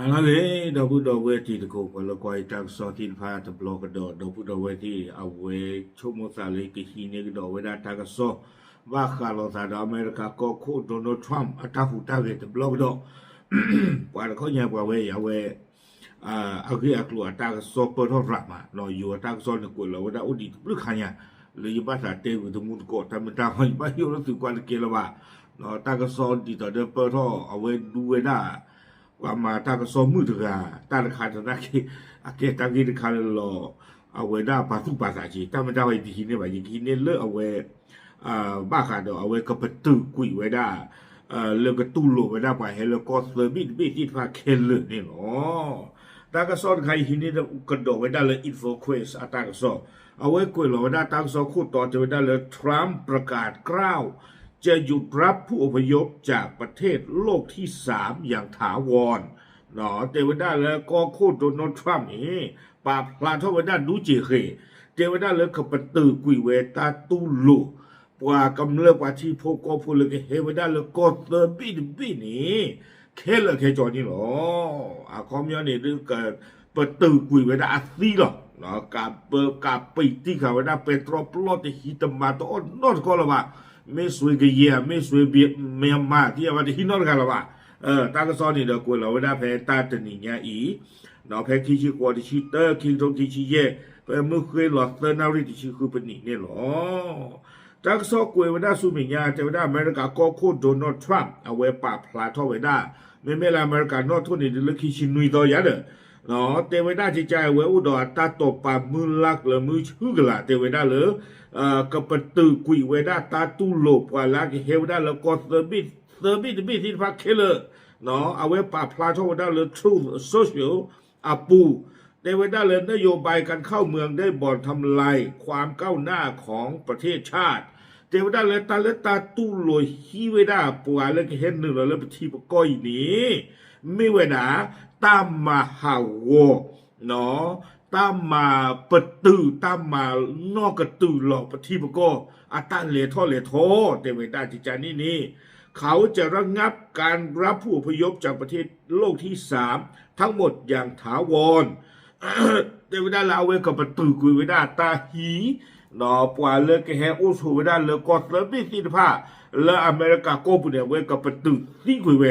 နာလာလေတော့ဘူးတော့ဝဲတီတကိုဘလကွိုင်တက်စောတင်ဖာတဘလော့ကတော့တော့ဘူးတော့ဝဲတီအဝဲချုံမစာလေးကရှိနေတော့ဝဲတာတကစောဘာခါလောသာတော့အမေရိကကိုခုဒေါ်နယ်ထရမ်အတာဖူတာဝဲတဘလော့တော့ပွာရခေါညာပွာဝဲရဝဲအာအခုအကလူအတာစောပေါ်တော့ရမှာနော်ယူအတာစောနကိုလောဝဲတာဥဒီဘလခညာလေဘာသာတေဝဒမှုကိုတမတာဟိုဘာယူလို့သူကွာကေလောပါနော်တာကစောဒီတော့ပေါ်တော့အဝဲဒူဝဲတာ ว่ามาตากสอมือตกาตาคาตนะ ki ake ta ki ka lo awe da pa tu pa sa chi ta ma da wai di ne ba yi ki ne le awe a ba ka do awe ka pa tu ku we da a le ka tu lo we da pa he le ko se bi bi ti fa ke le ne lo ta ka so ka hi ne da ka do we da le info quiz อะตากสอเอาไว้คุยเราได้ตั้งสอคู่ต่อจะได้เลยทรัมป์ประกาศกล้าว จะหยุดรับผู้อพยพจากประเทศโลกที่สามอย่างถาวรเนาะเทวดาแล้วก็โคตรโดนทรัมป์นี่ปาพลาทวดาดูจีเคเทวดาแล้วก็ปตือกุยเวตาตุลุปว่ากำเลิกว่าที่พวกก็พูดเลยเทวดาแล้วก็เตอร์บิดบินี่เคลเคจอนี่หรออาคอมยอนนี่ดูกันปตือกุยเวดาอาซีหรอเนาะกับเปกับปิที่เขาว่าเปโตรปลอตฮิตมาโตนตก็ละว่าไม่สวยเวยเบียเมียมาที่ว่าที่นอกันลออตาก็ซ้อนนี่เด้อกูเราได้แพ้ตาเนี่ยอีเนาะแพ้ที่ชื่อกว่าที่ชื่อเตอร์คิตรเย่แพ้มือเคยหลอดเตอร์นาริที่ชื่อคือเป็นนี่เนี่ยหรอตาก็ซ้อกูว่าได้สุมิญญาแต่ว่ามริกาก็โตรโดนัลด์ทรัมป์เอาไว้ปรา Miswigia, Miswibi, Myanmar, dia wa di nor kala ba. Eh, ta ka so ni de ko lo wa da phe ta de ni nya i. No phe ki chi ko di chi te ki do ki chi ye. Phe mu khwe lo te na ri di chi khu pe ni ne lo. Ta ka so ko wa da su mi nya te wa da America ko ko Donald Trump a we pa pla tho wa da. Me me la America no tho ni de ki chi nui do ya de. วดาตาตุโลปวาลักเฮวดาเลกอเซอร์บิเซอร์บิบิที่พักเคเลเนาะเอาไว้ปาพลาทวดาเล truth social อาปูเทวดาเลยนโยบายการเข้าเมืองได้บ่อนทำลายความก้าวหน้าของประเทศชาติ เทวดาเลยตาเลตาตุโลฮีเวดาปัวเลยเห็นหนึ่งแล้วปฏิปก้อยนี้ไม่เวดาตามมาหาวเนาะตามมาปิดตือตามมานอกกระตือหลอกปฏิปก็อาตันเลท่อเลโทเทวดาจิจานี่นี่เขาจะระงงับการรับผู้พยพจากประเทศโลกที่สามทั้งหมดอย่างถาวรเทวดาลาเวกับประตูกุยเวดาตาหี นอปวาเลกแฮอุสเวดาเลกอสเลบิสิทภาและอเมริกาโกปุเนี่ยเวกับประตูที่กุยเว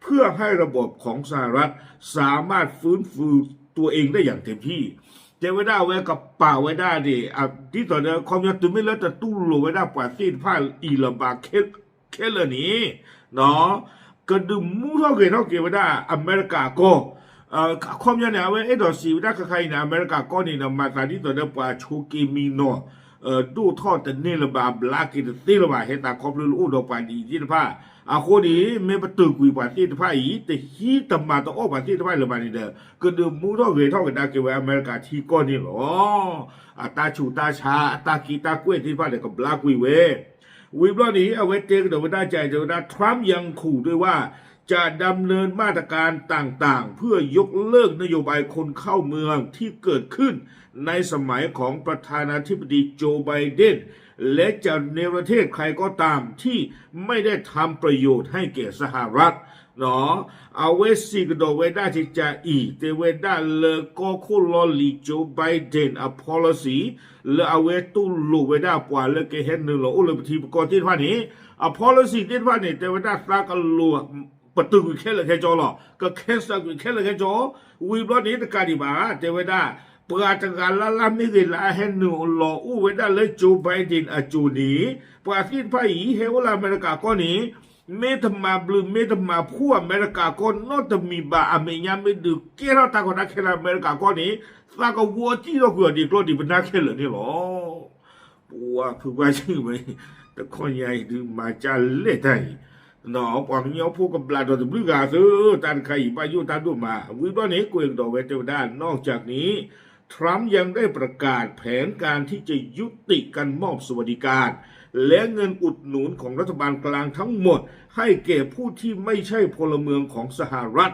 เพื่อให้ระบบของสหรัฐสามารถฟื้นฟูตัวเองได้อย่างเต็มที่เทวดาไว้กับป่าไว้ได้ดิอะที่ตอนนี้ความยาตุไม่แล้วแต่ตู้โลไว้ได้ป่าซีดผ้าอีลำบากเคเคเลนี้เนาะกระดึมมูเท่าเกยเท่าเกยไว้ได้อเมริกาโก အခွန်မြန်အဝဲအဲ့တော့စီဝဒခခိုင်နာအမေရိကကောနေနမတာဒီတော့ပွာချိုကီမီနောတူထော့တနေလဘာဘလကီတေလဘာဟေတာခေါပလူဥဒပန်ဒီဒီတဖာအခုဒီမေပတူကွေပါတိတဖာဤတဟီတမတော့ပါတိတဖာလဘာနေတဲ့ကဒမူတော့ဝေထော့ကတာကေဝအမေရိကချီကောနေလောအတာချူတာချာအတာကီတာကွေတိဖာလေကဘလကွေဝဲဝီဘလော်ဒီအဝဲတေကဒဝဒကြိုင်ဒဝဒထရမ်ယန်ခုတွေဝါ จะดำเนินมาตรการต่างๆ เพื่อยกเลิกนโยบายคนเข้าเมืองที่เกิดขึ้นในสมัยของประธานาธิบดีโจไบเดนและจะในประเทศใครก็ตามที่ไม่ได้ทำประโยชน์ให้แก่สหรัฐเนาะเอาไว้สิกโดอกไว้ได้ที่จะอีแต่ไว้ได้าเลยก็คุลอลีโจไบเดนอะ policy แล้วเอาไว้ตู้ลูไว้ได้าปว่าแล้วแกเห็นหนึ่งหรออุลปทีประกอที่ว่านี้อะ policy ที่ว่านี้แต่ไว้ได้สากลัว ปตูกุแค่ละแค่จอหรอก็แค่สักแค่ละแค่จอวีบลอนี้ตะการดีบาเทวดาปราตการละละมิเกลาเฮนูลออูเวดาเลโจไบเดนอจูนีปราทินพายีเฮวลาอเมริกาก็นี้เมตมาบลูเมตมาผู้อเมริกาก็นอตมีบาอเมยาไม่ดูเกราตาคนนักแค่อเมริกาก็นี้สากวัวที่เราเกิดดีกรดีเป็นนักแค่เลยนี่หรอปัวคือว่าชื่อไหมแต่คนใหญ่ดูมาจะเล่ได้ หนอง no pang nyo pu kam pla to blu ga su tan khai pa yu tan du ma wi ba ne ku eng do we te da นอกจากนี้ ทรัมป์ยังได้ประกาศแผนการที่จะยุติการมอบสวัสดิการ และเงินอุดหนุนของรัฐบาลกลางทั้งหมด ให้แก่ผู้ที่ไม่ใช่พลเมืองของสหรัฐ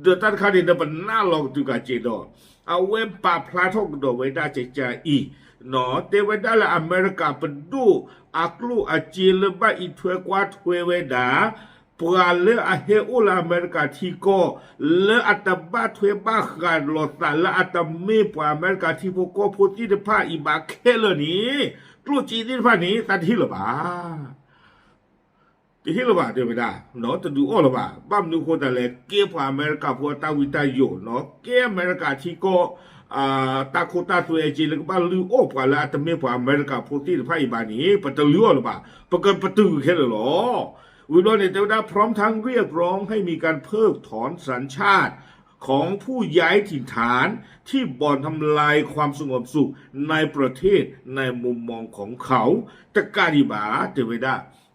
เดอตันคาเดนบันหน้าลองตุกาเจดอ အဝဲပါဖလာထုတ်တော့ဝဲတာချေချာဤနော်တေဝဒလာအမေရိကပဒူအခလူအချီလဘအီထွဲကွာထွဲဝဲတာပူအလေအဟေအိုလာအမေရိကထီကိုလေအတဘထွေဘခါလောသလာအတမေပူအမေရိကထီဖို့ကိုဖို့တိတဖာဤဘခဲလနီတို့ကြည်တိတဖာနီတတိလပါ တဟိလဘာတေဝဒနော်တဒူအောလဘာဘမ်နုခိုတလေကေဖာအမေရိကဖောတာဝီတာယိုနော်ကေအမေရိကချီကိုအာတာခိုတာသွေဂျီလကဘလူအောပွာလာတမေဖွာအမေရိကဖိုတီဖိုင်ဘာနီပတလူအောလဘာပကပတူခဲလောวิโรจน์เนี่ยเทวดาพร้อมทั้งเรียกร้องให้มีการเพิกถอนสัญชาติ ของผู้ย้ายถิ่นฐานที่บ่อนทำลายความสงบสุขในประเทศในมุมมองของเขาตะการิบาเทวดา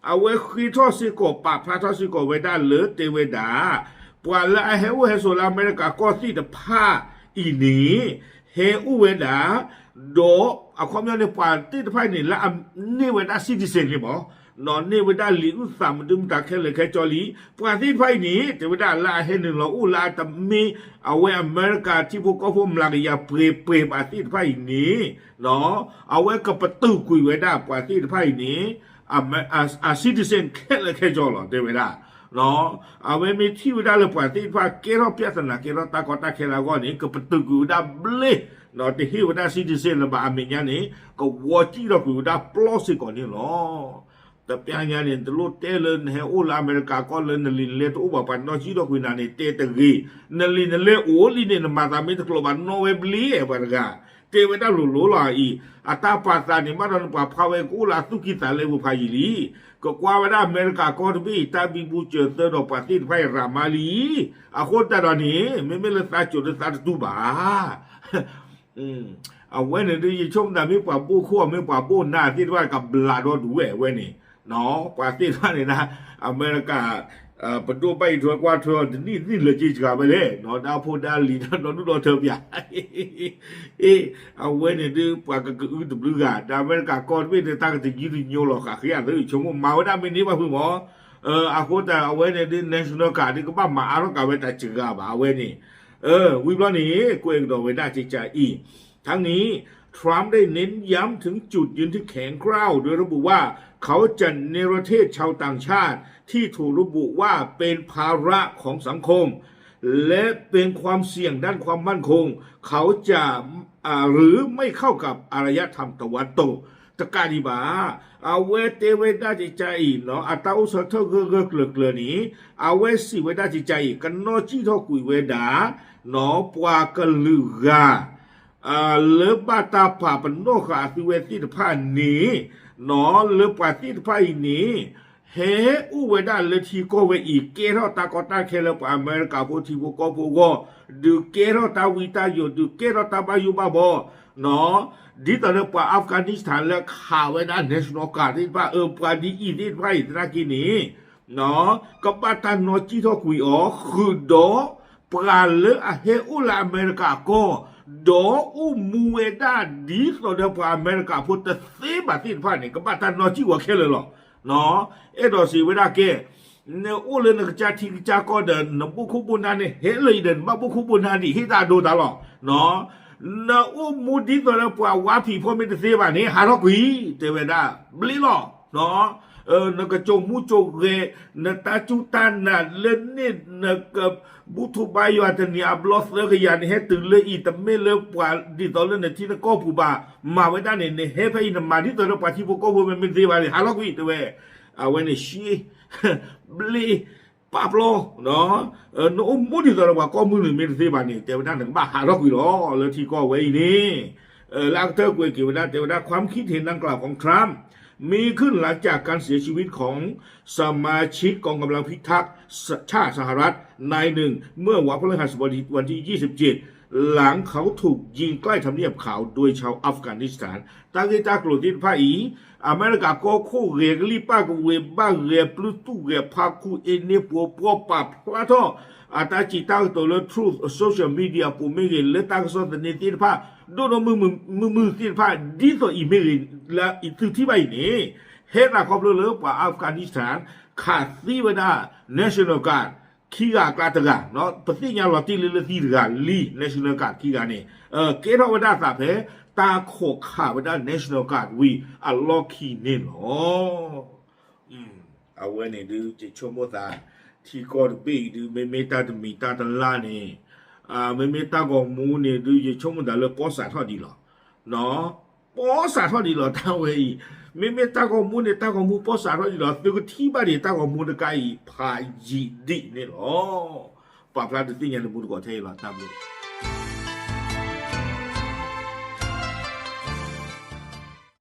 အဝဲခီထောစီကိုပါဖာထောစီကိုဝေဒါလေတေဝေဒါပွာလာဟဲဝဲဆိုလာအမေရိကကောစီတဖာဤနီဟဲဥဝေဒါဒေါအခွန်မြောင်းနေပွာတိတဖိုင်နေလာနေဝေဒါစီဒီစင်လေဘောနော်နေဝဒလီဥသမ်ဒုံတခဲလေခဲကြော်လီပွာသိဖိုက်နေတေဝဒလာဟဲနေလောဥလာတမီအဝဲအမေရိကတိဘကောဖုံလာရပြေပြေပါသိဖိုက်နေနော်အဝဲကပတုကွေဝဒပွာသိဖိုက်နေ a citizen ခဲ့လက်ခဲ့ကြော်လောတယ်ဝေဒါနော်အဝေမီတီဝဒါလပတ်တိဖာကေရောပြသနာကေရောတာကတာခေလာကောနိကပတုကူဒါဘလေနော်တိဟိဝဒါစီတီစေလဘာအမင်းညာနိကဝါတီရောကူဒါပလော့စီကောနိလောတပြညာနိတလို့တဲလန်ဟဲအိုလာအမေရိကကောလန်လီလေတူဘပန်နော်ချီရောကူနာနိတေတဂီနလီနလေအိုလီနိနမာတာမီတကလောဘနိုဝေဘလီအဘရဂါ เทวดาลุโลลาอีอัตาปัสสานิมารันปะภาเวกูลาสุกิตาเลวุพายิลีก็กว่าเวดาอเมริกาก็บีตาบิบูเจอเตอร์ปาติไฟรามาลีอะโคตาดานี่ไม่ไม่ละตาจุดตาตุบาอืมเอาเว้นนี่ชงดามีปะปูขั้วมีปะปูหน้าที่ว่ากับบลาดอดูเว้เว้นี่เนาะปาติว่านี่นะอเมริกา เอ่อปะตูไปทัวกว่าทัวนี่นี่เลยจิกาไปเลยเนาะดาโพดาลีเนาะดูดอเธอပြเอเอาเว้นนี่ปากกะอืดบลูกาดาอเมริกาก่อนเว้นตากะจิจิညိုလောကခရတဲ့ချုံမမာဝဒမင်းနေပါဘူးမောเออအခုတအဝဲနေဒီ national card ဒီကပမာအားကဝဲတချင်ကပါအဝဲနေเออวิบลนี่กวยดอเวดาจิจาอีทั้งนี้ทรัมป์ได้เน้นย้ำถึงจุดยืนที่แข็งกร้าวโดยระบุว่า เขาจะเนรเทศชาวต่างชาติที่ถูกระบุว่าเป็นภาระของสังคม และเป็นความเสี่ยงด้านความมั่นคง เขาจะอ่าหรือไม่เข้ากับอารยธรรมตะวันตกตะการดีบาอาเวเตเวดาจิใจเนาะอาตาอุสเทเกเกเกลเกลนี้อาเวสิเวดาจิใจกันนอจีทอกุยเวดาเนาะปวากะลือกาอ่าเลบาตาปาปนโนขาสิเวติตพานี้ no le patit pa ini he uweda le ti ko we i kero ta ko ta khele pa america bo ti bo ko bo go du kero ta wita yo du kero ta ba yu ba bo no di ta le pa afghanistan le kha we da national guard di pa e pa di i di pa i tra ki ni no ko pa ta no chi tho kui o khu do ခုဒိုပရာလေအဟေဥလာအမေရိကကိုဒိုဥမူဝဲဒါဒီဆိုတဲ့ပအမေရိကဖို့တသေးပါတိဖာနေကပတာနော်ချီဝခဲလေလောနော်အဲ့တော့စီဝဲဒါကဲ ne ole ne cha ti cha ko de no bu khu bu na ne he le de ba bu khu bu na di he da do da lo no na u mu di to le pwa wa phi pho mi de se ba ne ha ro gui te we da bli lo no เออนะกะจงมูโจเกนะตาจุตานะเลนนี่นะกะบุทุบายอัตเนียบลอสเลกยันเฮตึงเลยอีตะเมเลปวาดิตอเลนะที่นะก็ผู้บามาไว้ด้านเนี่ยเฮไปนะมาดิตอเลปาที่พวกก็ผู้มันเป็นสิบาเลยฮาลอกวิตเวอาเวนชีบลีปาปโลเนาะเออโนมูดิตอเลว่าก็มือหนึ่งเป็นสิบานี่แต่ว่าด้านหนึ่งบ้าฮาลอกวิหรอแล้วที่ก็ไว้นี่เออลากเตอร์กวยกิวดาแต่ว่าความคิดเห็นดังกล่าวของทรัมป์ มีขึ้นหลังจากการเสียชีวิตของสมาชิกกองกำลังพิทักษ์ชาติสหรัฐนายหนึ่ง เมื่อวันพฤหัสบดีวันที่ 27 หลังเขาถูกยิงใกล้ทำเนียบขาวโดยชาวอัฟกานิสถานตั้งใจจากกลุ่มที่ภาอีอเมริกาก็คู่เรียกลีป้ากเวบ้าเรียปลุตุเรียพาคูเอเนปัวปัวปับพระท่ออาตาจิตาตัวเล truth social media ปูไม่เห็นเลตังสอดในที่ภาดูนมือมือมือมือที่ภาดีตัวอีเมลและอีกที่ไปนี่เฮราครอบเลือกว่าอัฟกานิสถานขาดซีวดา national guard ခိကကတကနော်ပသိညာလောတိလလတိကလီ national guard ခိကနေအဲကေရဝဒတာပဲတာခိုခဝဒ national guard we unlock ခိနေလောอืมအဝဲနေဒီချုံမတာထီကောပိဒီမေမေတာတမီတာတလာနေအာမေမေတာကောမူနေဒီချုံမတာလေပေါ်စာထော်ဒီလောနော် ပေါ်စာထော်ဒီလောတဝဲမေမေတာကောမူနေတာကောမူပေါ်စာထော်ဒီလောသူကထီပါဒီတာကောမူတကိုင်ဖာဂျီဒီနေလောပပလာတတိညာလူမှုကောထဲလာတမ်လို့